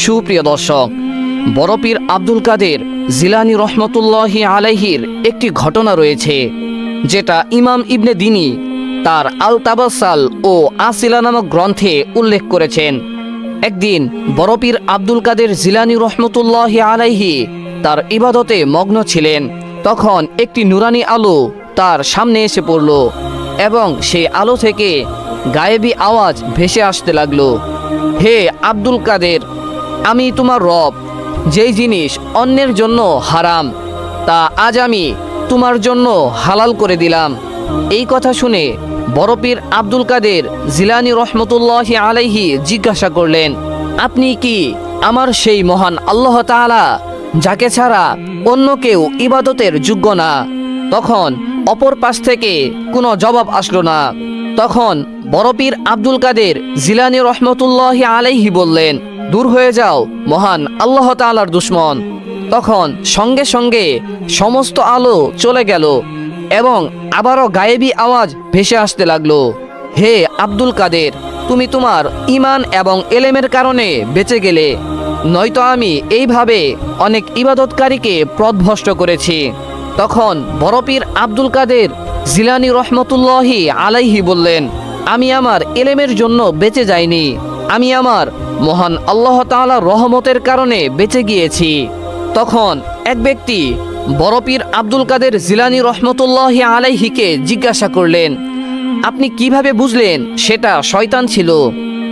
সুপ্রিয় দর্শক বরপীর আব্দুল কাদের জিলানি রহমতুল্লাহি আলাইহির একটি ঘটনা রয়েছে, যেটা ইমাম ইবনে দিনী তার আল তাবাসাল ও আসিলা নামক গ্রন্থে উল্লেখ করেছেন। একদিন বরপীর আব্দুল কাদের জিলানি রহমতুল্লাহি আলাইহি তার ইবাদতে মগ্ন ছিলেন, তখন একটি নুরানি আলো তার সামনে এসে পড়ল এবং সেই আলো থেকে গায়েবী আওয়াজ ভেসে আসতে লাগল। হে আব্দুল কাদের আমি তোমার রব, যেই জিনিস অন্যের জন্য হারাম, তা আজ আমি তোমার জন্য হালাল করে দিলাম। এই কথা শুনে বরপীর আব্দুল কাদের জিলানি রহমতুল্লাহ আলাইহি জিজ্ঞাসা করলেন, আপনি কি আমার সেই মহান আল্লাহ তাআলা, যাকে ছাড়া অন্য কেউ ইবাদতের যোগ্য না? তখন অপর পাশ থেকে কোনো জবাব আসলো না। তখন বরপীর আব্দুল কাদের জিলানি রহমতুল্লাহ আলাইহি বললেন দূর হয়ে যাও, মহান আল্লাহ তাআলার দুশ্মন। তখন সঙ্গে সঙ্গে সমস্ত আলো চলে গেল এবং আবারও গায়েবী আওয়াজ ভেসে আসতে লাগল। হে আব্দুল কাদের, তুমি তোমার ইমান এবং এলেমের কারণে বেঁচে গেলে, নয়তো আমি এইভাবে অনেক ইবাদতকারীকে প্রদভষ্ট করেছি। তখন বরপীর আব্দুল কাদের জিলানি রহমতুল্লাহি আলাইহি বললেন, আমি আমার এলেমের জন্য বেঁচে যাইনি। আমি আমার মহান আল্লাহ তাআলার রহমতের কারণে বেঁচে গিয়েছি। তখন এক ব্যক্তি বরপীর আব্দুল কাদের জিলানি রহমতুল্লাহি আলাইহিকে জিজ্ঞাসা করলেন, আপনি কীভাবে বুঝলেন সেটা শয়তান ছিল?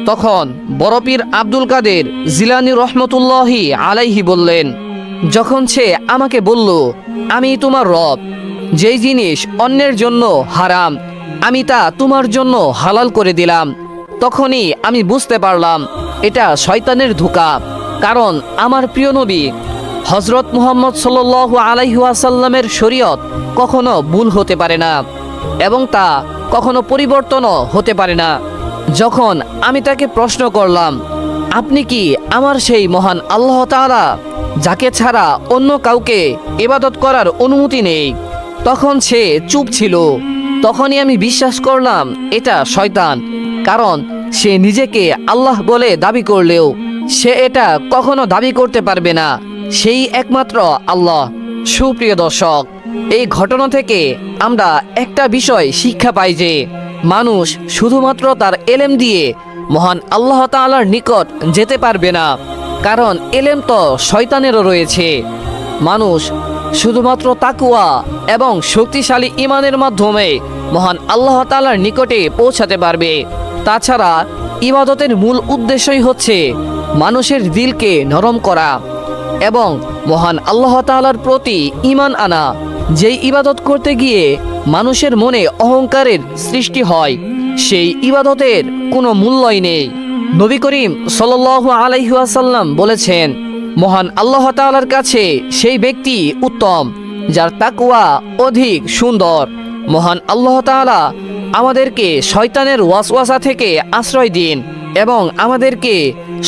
তখন বরপীর আব্দুল কাদের জিলানি রহমতুল্লাহি আলাইহি বললেন, যখন সে আমাকে বলল, আমি তোমার রব, যেই জিনিস অন্যের জন্য হারাম, আমি তা তোমার জন্য হালাল করে দিলাম তখনই আমি বুঝতে পারলাম এটা শয়তানের ধোকা। কারণ আমার প্রিয় নবী হজরত মুহাম্মদ সাল্লাল্লাহু আলাইহি ওয়াসাল্লামের শরীয়ত কখনো ভুল হতে পারে না এবং তা কখনো পরিবর্তনও হতে পারে না। যখন আমি তাকে প্রশ্ন করলাম, আপনি কি আমার সেই মহান আল্লাহ তাআলা, যাকে ছাড়া অন্য কাউকে ইবাদত করার অনুমতি নেই? তখন সে চুপ ছিল। তখনই আমি বিশ্বাস করলাম, এটা শয়তান। কারণ সে নিজেকে আল্লাহ বলে দাবি করলেও সে এটা কখনো দাবি করতে পারবে না। সেই একমাত্র আল্লাহ। সুপ্রিয় দর্শক, এই ঘটনা থেকে আমরা একটা বিষয় শিক্ষা পাই যে মানুষ শুধুমাত্র তার এলেম দিয়ে মহান আল্লাহ তাআলার নিকট যেতে পারবে না। কারণ এলেম তো শয়তানেরও রয়েছে। মানুষ শুধুমাত্র তাকুয়া এবং শক্তিশালী ইমানের মাধ্যমে মহান আল্লাহ তাআলার নিকটে পৌঁছাতে পারবে। তাছাড়া ইবাদতের মূল উদ্দেশ্যই হচ্ছে মানুষের দিলকে নরম করা এবং মহান আল্লাহ তাআলার প্রতি ইমান আনা, যেই ইবাদত করতে গিয়ে মানুষের মনে অহংকারের সৃষ্টি হয়, সেই ইবাদতের কোনো মূল্যই নেই। নবী করিম সাল্লাল্লাহু আলাইহি ওয়াসাল্লাম বলেছেন, মহান আল্লাহ তাআলার কাছে সেই ব্যক্তি উত্তম, যার তাকুয়া অধিক সুন্দর। মহান আল্লাহ তাআলা আমাদেরকে শয়তানের ওয়াসওয়াসা থেকে আশ্রয় দিন এবং আমাদেরকে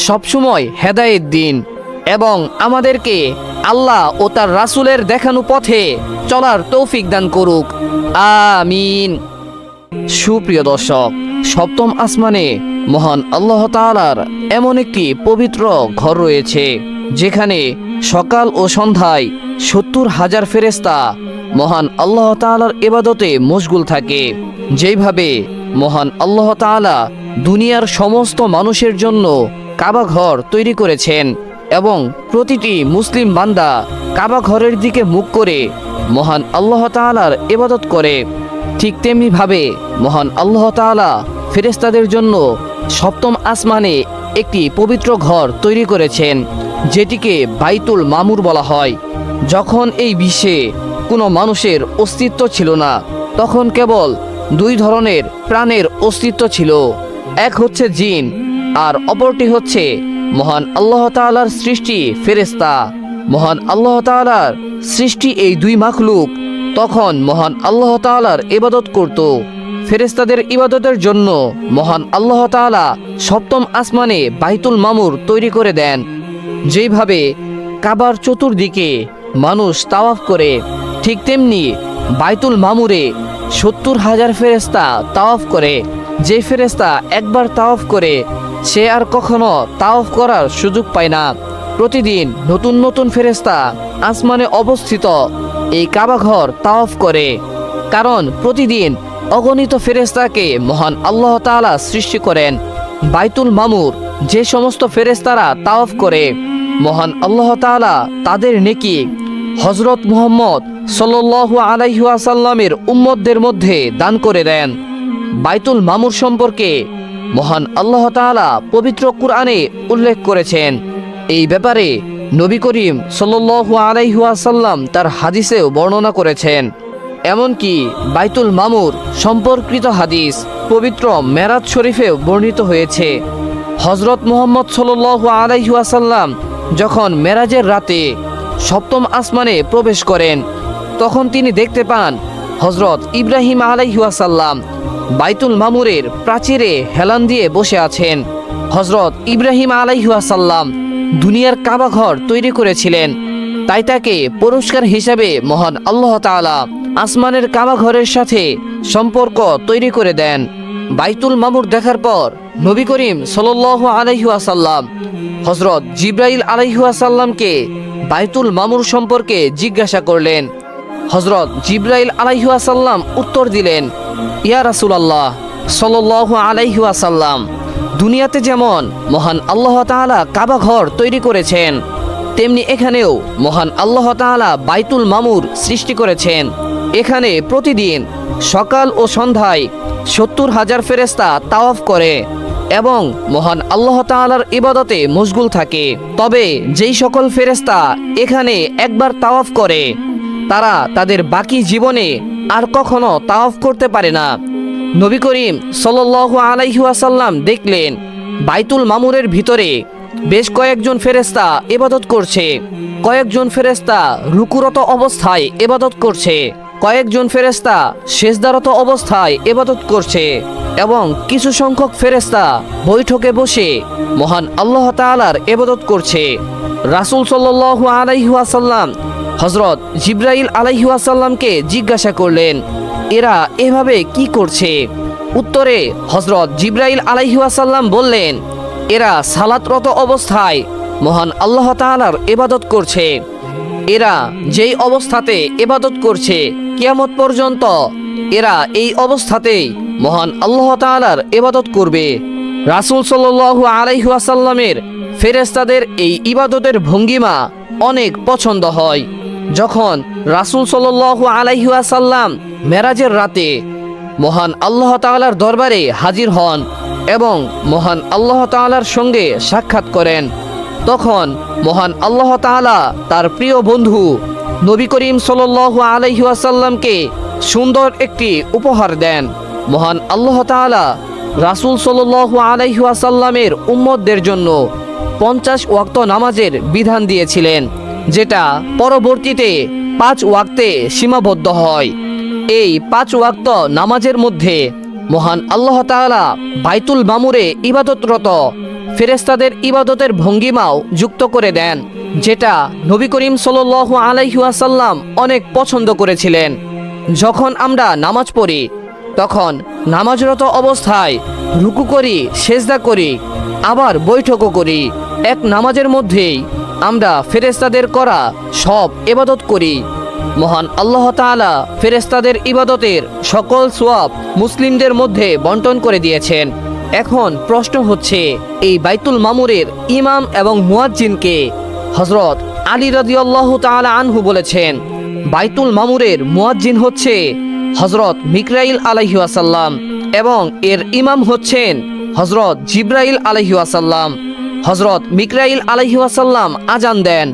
সবসময় হেদায়েত দিন এবং আমাদেরকে আল্লাহ ও তার রাসূলের দেখানো পথে চলার তৌফিক দান করুক। আমিন। সুপ্রিয় দর্শক, সপ্তম আসমানে মহান আল্লাহ তাআলার এমন একটি পবিত্র ঘর রয়েছে, যেখানে সকাল ও সন্ধ্যায় সত্তর হাজার ফেরেস্তা মহান আল্লাহ তাআলার ইবাদতে মশগুল থাকে। যেইভাবে মহান আল্লাহ তাআলা দুনিয়ার সমস্ত মানুষের জন্য কাবা ঘর তৈরি করেছেন এবং প্রতিটি মুসলিম বান্দা কাবা ঘরের দিকে মুখ করে মহান আল্লাহ তাআলার ইবাদত করে। ঠিক তেমনিভাবে মহান আল্লাহ তাআলা ফেরেস্তাদের জন্য সপ্তম আসমানে একটি পবিত্র ঘর তৈরি করেছেন, যেটিকে বাইতুল মামুর বলা হয়। যখন এই বিশ্বে কোনো মানুষের অস্তিত্ব ছিল না। তখন কেবল দুই ধরনের প্রাণের অস্তিত্ব ছিল। এক হচ্ছে জিন, আর অপরটি হচ্ছে মহান আল্লাহ তাআলার সৃষ্টি ফেরেস্তা মহান আল্লাহ তাআলার সৃষ্টি এই দুই মাখলুক তখন মহান আল্লাহ তাআলার ইবাদত করত। ফেরেস্তাদের ইবাদতের জন্য মহান আল্লাহ তাআলা সপ্তম আসমানে বাইতুল মামুর তৈরি করে দেন। যেইভাবে কাবার চতুর্দিকে মানুষ তাওয়াফ করে ঠিক তেমনি বাইতুল মামুরে সত্তর হাজার ফেরেস্তা তাওয়াফ করে। যে ফেরেস্তা একবার তাওয়াফ করে, সে আর কখনো তাওফ করার সুযোগ পায় না। প্রতিদিন নতুন নতুন ফেরেস্তা আসমানে অবস্থিত এই কাবাঘর তাওফ করে। কারণ প্রতিদিন অগণিত ফেরেস্তাকে মহান আল্লাহ তাআলা সৃষ্টি করেন। বাইতুল মামুর যে সমস্ত ফেরেস্তারা তাওফ করে, মহান আল্লাহ তাআলা তাদের নেকি হজরত মুহাম্মদ সাল্লাল্লাহু আলাইহি ওয়াসাল্লামের উম্মতদের মধ্যে দান করে দেন। বাইতুল মামুর সম্পর্কে মহান আল্লাহ তাআলা পবিত্র কুরআনে উল্লেখ করেছেন। এই ব্যাপারে নবী করিম সাল্লাল্লাহু আলাইহি ওয়াসাল্লাম তার হাদিসেও বর্ণনা করেছেন। এমনকি বাইতুল মামুর সম্পর্কিত হাদিস পবিত্র মেরাজ শরীফেও বর্ণিত হয়েছে। হজরত মুহাম্মদ সাল্লাল্লাহু আলাইহি ওয়াসাল্লাম যখন মেরাজের রাতে সপ্তম আসমানে প্রবেশ করেন তখন তিনি দেখতে পান হজরত ইব্রাহিম আলাইহাসাল্লাম বাইতুল মামুরের প্রাচীরে হেলান দিয়ে বসে আছেন। হজরত ইব্রাহিম আলাইহাসাল্লাম দুনিয়ার কাবাঘর তৈরি করেছিলেন। তাই তাকে পুরস্কার হিসাবে মহান আল্লাহ তাআলা আসমানের কাবাঘরের সাথে সম্পর্ক তৈরি করে দেন। বাইতুল মামুর দেখার পর নবী করিম সাল্লাল্লাহু আলাইহি ওয়াসাল্লাম হজরত জিব্রাইল আলাইহি ওয়াসাল্লামকে বাইতুল মামুর সম্পর্কে জিজ্ঞাসা করলেন। হজরত জিব্রাইল আলাইহি ওয়াসাল্লাম উত্তর দিলেন, ইয়া রাসূলুল্লাহ, সাল্লাল্লাহু আলাইহি ওয়াসাল্লাম, দুনিয়াতে যেমন মহান আল্লাহ তাআলা কাবা ঘর তৈরি করেছেন, তেমনি এখানেও মহান আল্লাহ তাআলা বাইতুল মামুর সৃষ্টি করেছেন। এখানে প্রতিদিন সকাল ও সন্ধ্যায় সত্তর হাজার ফেরেস্তা তাওয়াফ করে এবং মহান আল্লাহ তাআলার ইবাদতে মশগুল থাকে। তবে যেই সকল ফেরেস্তা এখানে একবার তাওয়াফ করে তারা তাদের বাকি জীবনে আর কখনো তাওয়াফ করতে পারে না। নবী করিম সাল্লাল্লাহু আলাইহি ওয়াসাল্লাম দেখলেন, বাইতুল মামুরের ভিতরে বেশ কয়েকজন ফেরেস্তা এবাদত করছে। কয়েকজন ফেরেস্তা রুকুরত অবস্থায় এবাদত করছে। কয়েকজন ফেরেস্তা শেষদারত অবস্থায় এবাদত করছে এবং কিছু সংখ্যক ফেরেস্তা বৈঠকে বসে মহান আল্লাহ তাআলার ইবাদত করছে। রাসূল সাল্লাল্লাহু আলাইহি ওয়াসাল্লাম হজরত জিব্রাইল আলাইহি ওয়াসাল্লামকে জিজ্ঞাসা করলেন, এরা এভাবে কি করছে? উত্তরে হজরত জিব্রাইল আলাইহি ওয়াসাল্লাম বললেন, এরা সালাতরত অবস্থায় মহান আল্লাহ তাআলার ইবাদত করছে। এরা যেই অবস্থাতে এবাদত করছে, কিয়ামত পর্যন্ত এরা এই অবস্থাতেই মহান আল্লাহ তাআলার ইবাদত করবে। রাসূল সাল্লাল্লাহু আলাইহি ওয়াসাল্লামের ফেরেশতাদের এই ইবাদতের ভঙ্গিমা অনেক পছন্দ হয়। যখন রাসূল সাল্লাল্লাহু আলাইহি ওয়াসাল্লাম মেরাজের রাতে মহান আল্লাহ তাআলার দরবারে হাজির হন এবং মহান আল্লাহ তাআলার সঙ্গে সাক্ষাৎ করেন, তখন মহান আল্লাহ তাআলা তার প্রিয় বন্ধু নবী করিম সাল্লাল্লাহু আলাইহুয়াসাল্লামকে সুন্দর একটি উপহার দেন। মহান আল্লাহ তাআলা রাসূল সাল্লাল্লাহু আলাইহি ওয়াসাল্লামের উম্মতদের জন্য পঞ্চাশ ওয়াক্ত নামাজের বিধান দিয়েছিলেন। যেটা পরবর্তীতে পাঁচ ওয়াক্তে সীমাবদ্ধ হয়। এই পাঁচ ওয়াক্ত নামাজের মধ্যে মহান আল্লাহ তাআলা বাইতুল মামুরে ইবাদতরত ফেরেস্তাদের ইবাদতের ভঙ্গিমাও যুক্ত করে দেন, যেটা নবী করিম সাল্লাল্লাহু আলাইহি ওয়াসাল্লাম অনেক পছন্দ করেছিলেন। যখন আমরা নামাজ পড়ি, তখন নামাজরত অবস্থায় রুকু করি, সেজদা করি, আবার বৈঠকও করি। এক নামাজের মধ্যেই আমরা ফেরেস্তাদের করা সব ইবাদত করি। মহান আল্লাহ তাআলা ফেরেস্তাদের ইবাদতের সকল সোয়াব মুসলিমদের মধ্যে বন্টন করে দিয়েছেন। এখন প্রশ্ন হচ্ছে, এই বাইতুল মামুরের ইমাম এবং মুয়াজ্জিনকে হজরত আলী রাদিয়াল্লাহু তাআলা আনহু বলেছেন, বাইতুল মামুরের মুয়াজ্জিন হচ্ছে হজরত মিকরাইল আলাইহি ওয়াসাল্লাম এবং এর ইমাম হচ্ছেন হজরত জিব্রাইল আলাইহি ওয়াসাল্লাম। হজরত মিকরাইল আলাইহি ওয়াসাল্লাম আজান দেন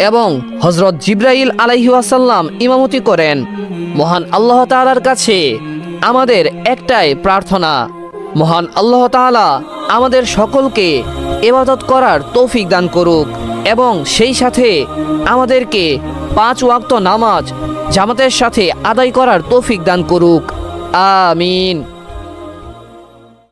এবং হজরত জিব্রাইল আলাইহি ওয়াসাল্লাম ইমামতি করেন। মহান আল্লাহ তাআলার কাছে আমাদের একটাই প্রার্থনা। মহান আল্লাহ তাআলা আমাদের সকলকে এবাদত করার তৌফিক দান করুক এবং সেই সাথে আমাদেরকে পাঁচ ওয়াক্ত নামাজ জামাতের সাথে আদায় করার তৌফিক দান করুক। আমিন।